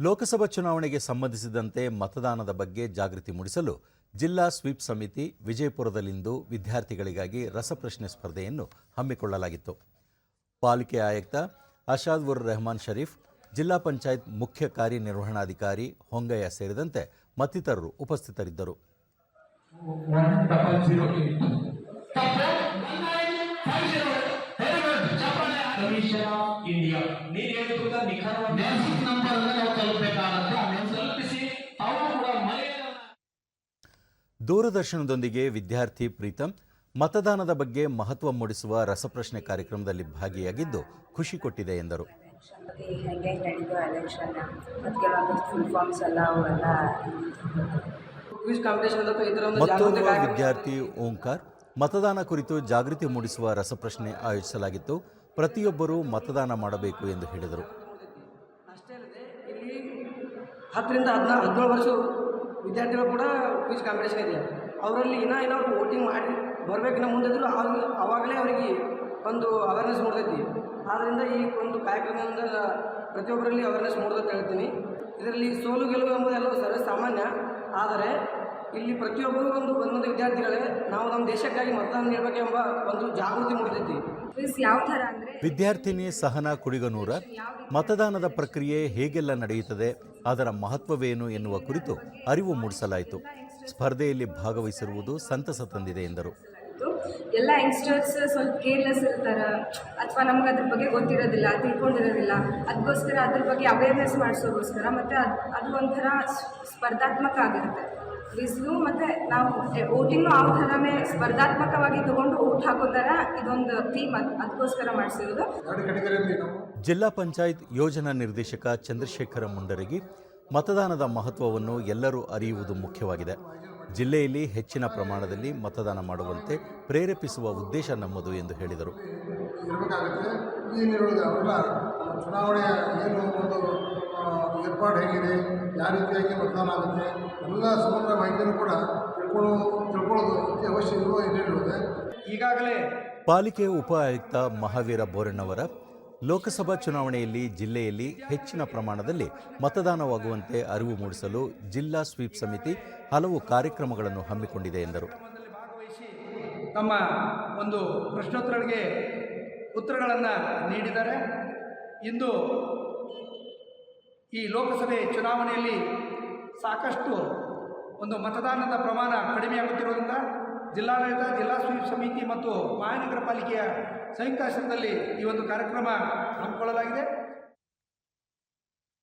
ಲೋಕಸಭಾ ಚುನಾವಣೆಗೆ ಸಂಬಂಧಿಸಿದಂತೆ ಮತದಾನದ ಬಗ್ಗೆ ಜಾಗೃತಿ ಮೂಡಿಸಲು ಜಿಲ್ಲಾ ಸ್ವೀಪ್ ಸಮಿತಿ ವಿಜಯಪುರದಲ್ಲಿಂದು ವಿದ್ಯಾರ್ಥಿಗಳಿಗಾಗಿ ರಸಪ್ರಶ್ನೆ ಸ್ಪರ್ಧೆಯನ್ನು ಹಮ್ಮಿಕೊಳ್ಳಲಾಗಿತ್ತು. ಪಾಲಿಕೆ ಆಯುಕ್ತ ಅಶಾದ್ ಉರ್ ರೆಹಮಾನ್ ಷರೀಫ್ ಜಿಲ್ಲಾ ಪಂಚಾಯತ್ ಮುಖ್ಯ ಕಾರ್ಯನಿರ್ವಹಣಾಧಿಕಾರಿ ಹೊಂಗಯ್ಯ ಸೇರಿದಂತೆ ಮತ್ತಿತರರು ಉಪಸ್ಥಿತರಿದ್ದರು. ನಿಖರವಾಗಿ ಮೆನ್ಸಿಕ್ ನಂಬರ್ ಅನ್ನ ನಾವು ತಲುಪಬೇಕಾಗತ್ತೆ. ಆ ಮೆನ್ಸ್ ತಲುಪಿಸಿ ತಾವು ಕೂಡ ಮನೆಯನ್ನ ದೂರದರ್ಶನದೊಂದಿಗೆ ವಿದ್ಯಾರ್ಥಿ ಪ್ರೀತಂ ಮತದಾನದ ಬಗ್ಗೆ ಮಹತ್ವ ಮೂಡಿಸುವ ರಸಪ್ರಶ್ನೆ ಕಾರ್ಯಕ್ರಮದಲ್ಲಿ ಭಾಗಿಯಾಗಿದ್ದು ಖುಷಿ ಕೊಟ್ಟಿದೆ ಎಂದರು. ಹೆಂಗೆ ನಡೀತು ಎಲೆಕ್ಷನ್ ಕೆಲವೊಂದು ಫುಲ್ ಫಾರ್ಮ್ಸ್ ಎಲ್ಲ ಅವೆಲ್ಲ ವಿದ್ಯಾರ್ಥಿ ಓಂಕಾರ್ ಮತದಾನ ಕುರಿತು ಜಾಗೃತಿ ಮೂಡಿಸುವ ರಸಪ್ರಶ್ನೆ ಆಯೋಜಿಸಲಾಗಿತ್ತು. ಪ್ರತಿಯೊಬ್ಬರೂ ಮತದಾನ ಮಾಡಬೇಕು ಎಂದು ಹೇಳಿದರು. ಅಷ್ಟೇ ಅಲ್ಲದೆ ಇಲ್ಲಿ ಹತ್ತರಿಂದ ಹದಿನಾರು ಹದಿನೇಳು ವರ್ಷ ವಿದ್ಯಾರ್ಥಿಗಳು ಕೂಡ ಕ್ವಿಜ್ ಕಾಂಪಿಟೇಷನ್ ಇದೆ ಅವರಲ್ಲಿ ಇನ್ನೂ ಏನೋ ವೋಟಿಂಗ್ ಮಾಡಿ ಬರಬೇಕಿನ್ನ ಮುಂದಿದ್ರು ಆಗ ಅವಾಗಲೇ ಅವರಿಗೆ ಒಂದು ಅವೇರ್ನೆಸ್ ಮೂಡ್ತೈತಿ. ಆದ್ದರಿಂದ ಈ ಒಂದು ಕಾರ್ಯಕ್ರಮದಿಂದ ಪ್ರತಿಯೊಬ್ಬರಲ್ಲಿ ಅವೇರ್ನೆಸ್ ಮೂಡ್ದಂತ ಹೇಳ್ತೀನಿ. ಇದರಲ್ಲಿ ಸೋಲು ಗೆಲುವು ಎಂಬುದೆಲ್ಲವೂ ಸರ್ವೇ ಸಾಮಾನ್ಯ ಆದರೆ ಇಲ್ಲಿ ಪ್ರತಿಯೊಬ್ಬರು ಒಂದು ಒಂದೊಂದು ವಿದ್ಯಾರ್ಥಿಗಳೇ ನಾವು ನಮ್ಮ ದೇಶಕ್ಕಾಗಿ ಮತದಾನ ನೀಡಬೇಕೆಂಬ ಒಂದು ಜಾಗೃತಿ ಮೂಡಿಸಿದ್ವಿ ಯಾವ ಥರ ಅಂದರೆ ವಿದ್ಯಾರ್ಥಿನಿ ಸಹನಾ ಕುಡಿಗನೂರ ಮತದಾನದ ಪ್ರಕ್ರಿಯೆ ಹೇಗೆಲ್ಲ ನಡೆಯುತ್ತದೆ ಅದರ ಮಹತ್ವವೇನು ಎನ್ನುವ ಕುರಿತು ಅರಿವು ಮೂಡಿಸಲಾಯಿತು. ಸ್ಪರ್ಧೆಯಲ್ಲಿ ಭಾಗವಹಿಸಿರುವುದು ಸಂತಸ ತಂದಿದೆ ಎಂದರು. ಎಲ್ಲ ಯಂಗ್ಸ್ಟರ್ಸ್ ಸ್ವಲ್ಪ ಕೇರ್ಲೆಸ್ ಇರ್ತಾರೆ. ಅಥವಾ ನಮ್ಗೆ ಅದ್ರ ಬಗ್ಗೆ ಗೊತ್ತಿರೋದಿಲ್ಲ ತಿಳ್ಕೊಂಡಿರೋದಿಲ್ಲ. ಅದಕ್ಕೋಸ್ಕರ ಅದ್ರ ಬಗ್ಗೆ ಅವೇರ್ನೆಸ್ ಮಾಡಿಸೋಗೋಸ್ಕರ ಮತ್ತು ಅದು ಅದು ಒಂಥರ ಸ್ಪರ್ಧಾತ್ಮಕ ಆಗಿರುತ್ತೆ. ಕ್ವಿಸ್ನು ಮತ್ತು ನಾವು ಓಟಿಂಗ್ನು ಆ ಥರನೇ ಸ್ಪರ್ಧಾತ್ಮಕವಾಗಿ ತೊಗೊಂಡು ಓಟ್ ಹಾಕೋ ಥರ ಇದೊಂದು ಥೀಮ್ ಅದು ಅದಕ್ಕೋಸ್ಕರ ಮಾಡಿಸಿರೋದು. ಜಿಲ್ಲಾ ಪಂಚಾಯತ್ ಯೋಜನಾ ನಿರ್ದೇಶಕ ಚಂದ್ರಶೇಖರ ಮುಂಡರಗಿ ಮತದಾನದ ಮಹತ್ವವನ್ನು ಎಲ್ಲರೂ ಅರಿಯುವುದು ಮುಖ್ಯವಾಗಿದೆ. ಜಿಲ್ಲೆಯಲ್ಲಿ ಹೆಚ್ಚಿನ ಪ್ರಮಾಣದಲ್ಲಿ ಮತದಾನ ಮಾಡುವಂತೆ ಪ್ರೇರೇಪಿಸುವ ಉದ್ದೇಶ ನಮ್ಮದು ಎಂದು ಹೇಳಿದರು. ಚುನಾವಣೆಯ ಏನು ಒಂದು ಏರ್ಪಾಡು ಹೇಗಿದೆ ಯಾವ ರೀತಿಯಾಗಿ ಮತದಾನ ಆಗುತ್ತೆ ಎಲ್ಲ ಸಮಗ್ರ ಮಾಹಿತಿಯನ್ನು ಕೂಡ ತಿಳ್ಕೊಳ್ಳೋ ತಿಳ್ಕೊಳ್ಳೋದು ಅತಿ ಅವಶ್ಯ ಇರುವ ಈಗಾಗಲೇ ಪಾಲಿಕೆ ಉಪ ಆಯುಕ್ತ ಮಹಾವೀರ ಬೋರಣ್ಣವರ ಲೋಕಸಭಾ ಚುನಾವಣೆಯಲ್ಲಿ ಜಿಲ್ಲೆಯಲ್ಲಿ ಹೆಚ್ಚಿನ ಪ್ರಮಾಣದಲ್ಲಿ ಮತದಾನವಾಗುವಂತೆ ಅರಿವು ಮೂಡಿಸಲು ಜಿಲ್ಲಾ ಸ್ವೀಪ್ ಸಮಿತಿ ಹಲವು ಕಾರ್ಯಕ್ರಮಗಳನ್ನು ಹಮ್ಮಿಕೊಂಡಿದೆ ಎಂದರು. ತಮ್ಮ ಒಂದು ಪ್ರಶ್ನೋತ್ತರಗಳಿಗೆ ಉತ್ತರಗಳನ್ನು ನೀಡಿದ್ದಾರೆ. ಇಂದು ಈ ಲೋಕಸಭೆ ಚುನಾವಣೆಯಲ್ಲಿ ಸಾಕಷ್ಟು ಒಂದು ಮತದಾನದ ಪ್ರಮಾಣ ಕಡಿಮೆಯಾಗುತ್ತಿರುವುದರಿಂದ ಜಿಲ್ಲಾಡಳಿತ ಜಿಲ್ಲಾ ಸ್ವೀಪ್ ಸಮಿತಿ ಮತ್ತು ಮಹಾನಗರ ಪಾಲಿಕೆಯ ಸಂಯುಕ್ತಾಶ್ರಮದಲ್ಲಿ ಈ ಒಂದು ಕಾರ್ಯಕ್ರಮ ಹಮ್ಮಿಕೊಳ್ಳಲಾಗಿದೆ.